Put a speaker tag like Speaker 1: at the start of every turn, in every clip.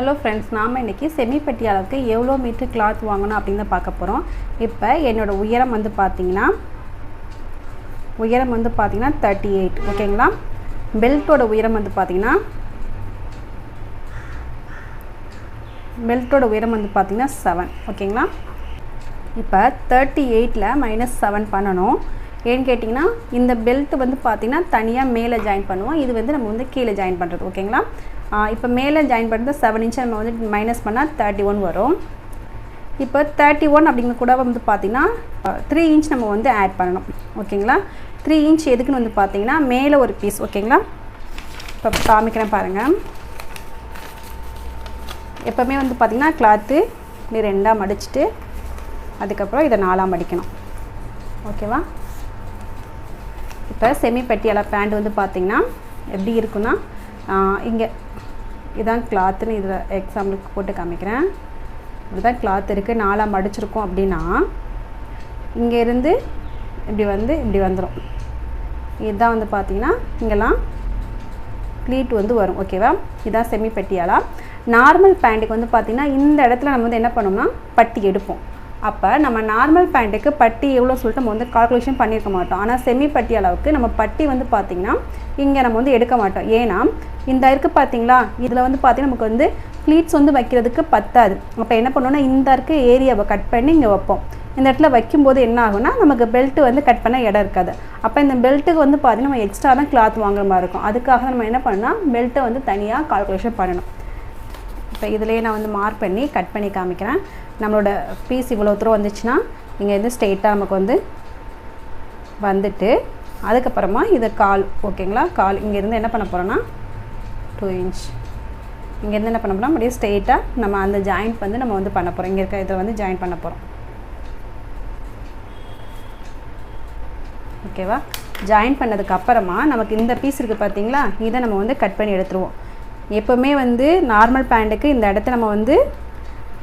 Speaker 1: Hello friends நாம் இன்றைக்கி semi பெட்டி அளவுக்கு எவ்வளோ மீட்டர் கிளாத் வாங்கணும் அப்படின்னு பார்க்க போகிறோம் இப்போ என்னோட உயரம் வந்து பார்த்தீங்கன்னா உயரம் வந்து பார்த்தீங்கன்னா தேர்ட்டி எயிட் ஓகேங்களா பெல்ட்டோட உயரம் வந்து பார்த்தீங்கன்னா பெல்ட்டோட உயரம் வந்து பார்த்தீங்கன்னா செவன் ஓகேங்களா இப்போ தேர்ட்டி எயிட்டில் மைனஸ் செவன் பண்ணணும். ஏன்னு கேட்டிங்கன்னா இந்த பெல்ட் வந்து பார்த்திங்கன்னா தனியாக மேலே ஜாயின் பண்ணுவோம். இது வந்து நம்ம வந்து கீழே ஜாயின் பண்ணுறது ஓகேங்களா இப்போ மேலே ஜாயின் பண்ணுறது செவன் இன்ச் நம்ம வந்து மைனஸ் பண்ணால் தேர்ட்டி ஒன் வரும். இப்போ தேர்ட்டி ஒன் அப்படிங்கிற கூட வந்து பார்த்திங்கன்னா த்ரீ இன்ச் நம்ம வந்து ஆட் பண்ணணும். ஓகேங்களா? த்ரீ இன்ச் எதுக்குன்னு வந்து பார்த்திங்கன்னா மேலே ஒரு பீஸ் ஓகேங்களா? இப்போ காமிக்கிறேன் பாருங்கள் எப்போவுமே வந்து பார்த்திங்கன்னா கிளாத்து இப்படி ரெண்டாக மடிச்சுட்டு அதுக்கப்புறம் இதை நாலாக மடிக்கணும். ஓகேவா? இப்போ செமி பட்டியாலா பேண்ட் வந்து பார்த்திங்கன்னா எப்படி இருக்குன்னா இங்கே. இதான் கிளாத்துன்னு இதில் எக்ஸாம்பிளுக்கு போட்டு காமிக்கிறேன். இப்படி தான் கிளாத் இருக்குது நாலாக மடிச்சிருக்கோம் அப்படின்னா இங்கேருந்து இப்படி வந்து இப்படி வந்துடும் இதுதான் வந்து பார்த்திங்கன்னா இங்கெல்லாம் ப்ளீட் வந்து வரும். ஓகேவா இதுதான் செமி பட்டியாலா நார்மல் பேண்ட்டுக்கு வந்து பார்த்திங்கன்னா இந்த இடத்துல நம்ம வந்து என்ன பண்ணோம்னா பட்டி எடுப்போம். அப்போ நம்ம நார்மல் பேண்ட்டுக்கு பட்டி எவ்வளோ சொல்லிட்டு நம்ம வந்து கால்குலேஷன் பண்ணியிருக்க மாட்டோம். ஆனால் செமி பட்டி அளவுக்கு நம்ம பட்டி வந்து பார்த்திங்கன்னா இங்கே நம்ம வந்து எடுக்க மாட்டோம். ஏன்னா இந்த இருக்குது பார்த்தீங்களா இதில் வந்து பார்த்திங்கன்னா நமக்கு வந்து ஃப்ளீட்ஸ் வந்து வைக்கிறதுக்கு பத்தாது. அப்போ என்ன பண்ணோன்னா இந்த இருக்க ஏரியாவை கட் பண்ணி இங்கே வைப்போம். இந்த இடத்துல வைக்கும்போது என்ன ஆகும்னா நமக்கு பெல்ட்டு வந்து கட் பண்ண இடம் இருக்காது. அப்போ இந்த பெல்ட்டுக்கு வந்து பார்த்திங்கன்னா நம்ம எக்ஸ்ட்ரா தான் கிளாத் வாங்குற மாதிரி இருக்கும். அதுக்காக நம்ம என்ன பண்ணால் பெல்ட்டை வந்து தனியாக கால்குலேஷன் பண்ணணும். இப்போ இதிலேயே நான் வந்து மார்க் பண்ணி கட் பண்ணி காமிக்கிறேன். நம்மளோட பீஸ் இவ்வளோ தூரம் வந்துச்சுன்னா இங்கேருந்து ஸ்ட்ரெயிட்டாக நமக்கு வந்து வந்துட்டு அதுக்கப்புறமா இது கால் ஓகேங்களா கால் இங்கேருந்து என்ன பண்ண போகிறோன்னா டூ இன்ச் இங்கேருந்து என்ன பண்ண போகிறோம் அப்படியே ஸ்ட்ரெயிட்டாக நம்ம அந்த ஜாயிண்ட் வந்து நம்ம வந்து பண்ண போகிறோம் இங்கே இருக்க இதை வந்து ஜாயின் பண்ண போகிறோம் ஓகேவா ஜாயின் பண்ணதுக்கு அப்புறமா நமக்கு இந்த பீஸ் இருக்குது பார்த்தீங்களா இதை நம்ம வந்து கட் பண்ணி எடுத்துருவோம். எப்போவுமே வந்து நார்மல் பேண்ட்டுக்கு இந்த இடத்த நம்ம வந்து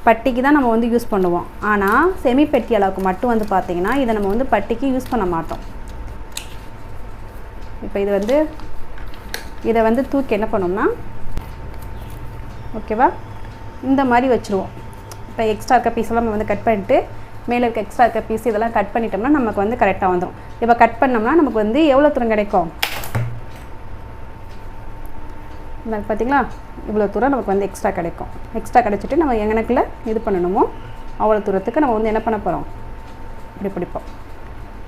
Speaker 1: பட்டிக்கு தான் நம்ம வந்து யூஸ் பண்ணுவோம். ஆனால் செமி பெட்டி அளவுக்கு மட்டும் வந்து பார்த்திங்கன்னா இதை நம்ம வந்து பட்டிக்கு யூஸ் பண்ண மாட்டோம். இப்போ இது வந்து இதை வந்து தூக்கி என்ன பண்ணோம்னா ஓகேவா இந்த மாதிரி வச்சுருவோம். இப்போ எக்ஸ்ட்ரா இருக்க பீஸெல்லாம் நம்ம வந்து கட் பண்ணிட்டு மேலே இருக்க எக்ஸ்ட்ரா இருக்க பீஸ் இதெல்லாம் கட் பண்ணிட்டோம்னா நமக்கு வந்து கரெக்டாக வந்துடும் இப்போ கட் பண்ணோம்னா நமக்கு வந்து எவ்வளோ தூரம் கிடைக்கும்? பார்த்தீங்களா? இவ்வளோ தூரம் நமக்கு வந்து எக்ஸ்ட்ரா கிடைக்கும். எக்ஸ்ட்ரா கிடச்சிட்டு நம்ம எங்கனக்குள்ள இது பண்ணணுமோ அவ்வளோ தூரத்துக்கு நம்ம வந்து என்ன பண்ண போகிறோம் இப்படி பிடிப்போம்.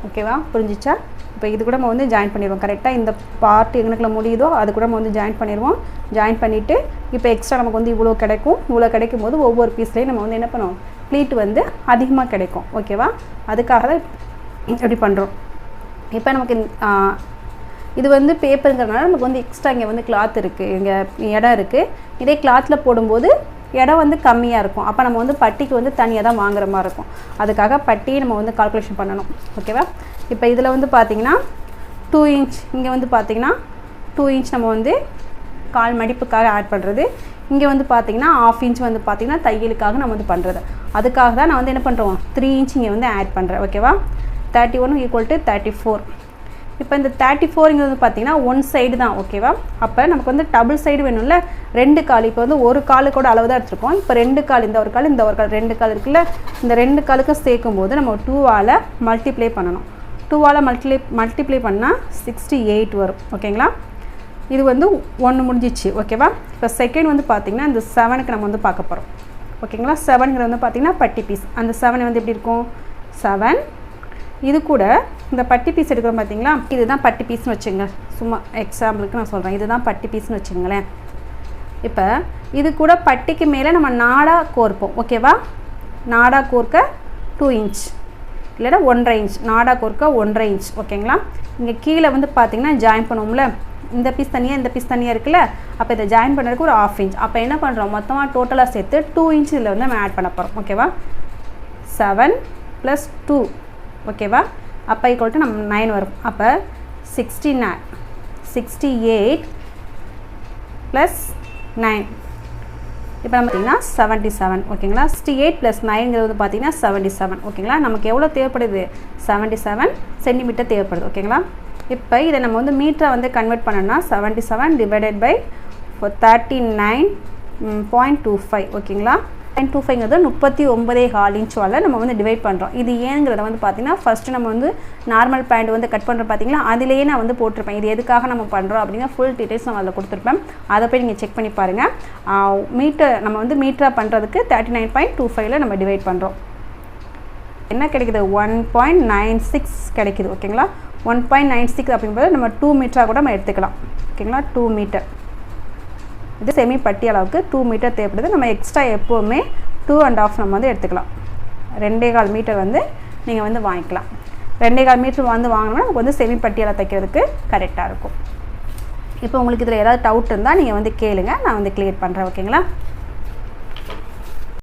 Speaker 1: ஓகேவா புரிஞ்சிச்சா? இப்போ இது கூட நம்ம வந்து ஜாயின் பண்ணிடுவோம். கரெக்டாக இந்த பார்ட் எங்களுக்குள்ள முடியுதோ அது கூட நம்ம வந்து ஜாயின் பண்ணிடுவோம். ஜாயின் பண்ணிவிட்டு இப்போ எக்ஸ்ட்ரா நமக்கு வந்து இவ்வளோ கிடைக்கும். இவ்வளோ கிடைக்கும் போது ஒவ்வொரு பீஸ்லேயும் நம்ம வந்து என்ன பண்ணுவோம்? ப்ளீட் வந்து அதிகமாக கிடைக்கும். ஓகேவா அதுக்காக தான் இப்படி பண்ணுறோம் இப்போ நமக்கு இது வந்து பேப்பருங்கிறதுனால நமக்கு வந்து எக்ஸ்ட்ரா இங்கே வந்து கிளாத் இருக்குது இங்கே இடம் இருக்குது இதே கிளாத்தில் போடும்போது இடம் வந்து கம்மியாக இருக்கும். அப்போ நம்ம வந்து பட்டிக்கு வந்து தனியாக தான் வாங்குற மாதிரி இருக்கும். அதுக்காக பட்டியை நம்ம வந்து கால்குலேஷன் பண்ணணும். ஓகேவா இப்போ இதில் வந்து பார்த்திங்கன்னா டூ இன்ச் இங்கே வந்து பார்த்திங்கன்னா டூ இன்ச் நம்ம வந்து கால் மடிப்புக்காக ஆட் பண்ணுறது இங்கே வந்து பார்த்திங்கன்னா ஆஃப் இன்ச் வந்து பார்த்திங்கன்னா தையலுக்காக நம்ம வந்து பண்ணுறது அதுக்காக தான் நான் வந்து என்ன பண்ணுறோம் த்ரீ இன்ச் இங்கே வந்து ஆட் பண்ணுறேன் ஓகேவா thirty one equal to thirty four இப்போ இந்த தேர்ட்டி ஃபோருங்கிறது பார்த்தீங்கன்னா ஒன் சைடு தான் ஓகேவா அப்போ நமக்கு வந்து டபுள் சைடு வேணும்ல? ரெண்டு கால். இப்போ வந்து ஒரு காலு கூட அளவு தான் எடுத்துருக்கோம். இப்போ ரெண்டு கால் இந்த ஒரு கால் இந்த ஒரு கால் ரெண்டு கால் இருக்குல்ல? இந்த ரெண்டு காலுக்கும் சேர்க்கும் போது நம்ம டூவால் மல்டிப்ளை பண்ணணும். டூவால் மல்டிப்ளை மல்டிப்ளை பண்ணால் சிக்ஸ்டி எயிட் வரும் ஓகேங்களா இது வந்து ஒன்று முடிஞ்சிச்சு ஓகேவா இப்போ செகண்ட் வந்து பார்த்திங்கன்னா இந்த செவனுக்கு நம்ம வந்து பார்க்க போகிறோம் ஓகேங்களா செவனுங்கிறது வந்து பார்த்திங்கன்னா பட்டி பீஸ் அந்த செவன் வந்து எப்படி இருக்கும்? செவன் இது கூட இந்த பட்டி பீஸ் எடுக்கிறோம் பார்த்தீங்களா இதுதான் பட்டி பீஸ்னு வச்சுங்க. சும்மா எக்ஸாம்பிளுக்கு நான் சொல்கிறேன் இதுதான் பட்டி பீஸ்னு வச்சுங்களேன். இப்போ இது கூட பட்டிக்கு மேலே நம்ம நாடா கோர்ப்போம். ஓகேவா நாடா கோர்க்க டூ இன்ச் இல்லைன்னா ஒன்றரை இன்ச் நாடா கோர்க்க ஒன்றரை இன்ச் ஓகேங்களா இங்கே கீழே வந்து பார்த்திங்கன்னா ஜாயின் பண்ணுவோம்ல. இந்த பீஸ் தனியாக இந்த பீஸ் தனியாக இருக்குல்ல? அப்போ இதை ஜாயின் பண்ணுறதுக்கு ஒரு ஆஃப் இன்ச் அப்போ என்ன பண்ணுறோம் மொத்தமாக டோட்டலாக சேர்த்து டூ இன்ச் இதில் வந்து நம்ம ஆட் பண்ண போகிறோம் ஓகேவா செவன் ப்ளஸ் டூ ஓகேவா அப்போ ஈக்குவல் டு நம்ம நைன் வரும். அப்போ sixty nine sixty eight plus nine இப்போ நம்ம பார்த்திங்கன்னா செவன்ட்டி செவன் ஓகேங்களா சிக்ஸ்டி எயிட் ப்ளஸ் நைன்ங்கிறது வந்து பார்த்திங்கன்னா செவன்ட்டி செவன் ஓகேங்களா நமக்கு எவ்வளோ தேவைப்படுது? செவன்ட்டி செவன் சென்டிமீட்டர் தேவைப்படுது ஓகேங்களா இப்போ இதை நம்ம வந்து மீட்டரை வந்து கன்வெர்ட் பண்ணோம்னா seventy seven divided by thirty nine point two five ஓகேங்களா பாயிண்ட் டூ ஃபைவ்ங்கிறது முப்பத்தி ஒன்பதே கால் இன்ச்சுவால் நம்ம வந்து டிவைட் பண்ணுறோம் இது ஏங்கிறத வந்து பார்த்தீங்கன்னா ஃபஸ்ட்டு நம்ம வந்து நார்மல் பேண்ட் வந்து கட் பண்ணுறோம் பார்த்தீங்களா அதிலேயே நான் வந்து போட்டிருப்பேன். இது எதுக்காக நம்ம பண்ணுறோம் அப்படிங்கிற ஃபுல் டீட்டெயில்ஸ் நான் அதில் கொடுத்துருப்பேன். அதை போய் நீங்கள் செக் பண்ணி பாருங்கள் மீட்டர் நம்ம வந்து மீட்டராக பண்ணுறதுக்கு தேர்ட்டி நைன் பாயிண்ட் டூ ஃபைவ்ல நம்ம டிவைட் பண்ணுறோம் என்ன கிடைக்குது? ஒன் பாயிண்ட் நைன் சிக்ஸ் கிடைக்குது ஓகேங்களா ஒன் பாயிண்ட் நைன் சிக்ஸ் அப்படிங்கும்போது நம்ம டூ மீட்டராக கூட நம்ம எடுத்துக்கலாம். ஓகேங்களா டூ மீட்டர் இது செமி பட்டி அளவுக்கு டூ மீட்டர் தேவைப்படுது நம்ம எக்ஸ்ட்ரா எப்போவுமே டூ அண்ட் ஆஃப் நம்ம வந்து எடுத்துக்கலாம். ரெண்டே கால் மீட்டர் வந்து நீங்கள் வந்து வாங்கிக்கலாம். ரெண்டே கால் மீட்டர் வந்து வாங்கினோம்னா நமக்கு வந்து செமி பட்டியலை தைக்கிறதுக்கு கரெக்டாக இருக்கும். இப்போ உங்களுக்கு இதில் ஏதாவது டவுட் இருந்தால் நீங்கள் வந்து கேளுங்கள் நான் வந்து கிளியர் பண்ணுறேன் ஓகேங்களா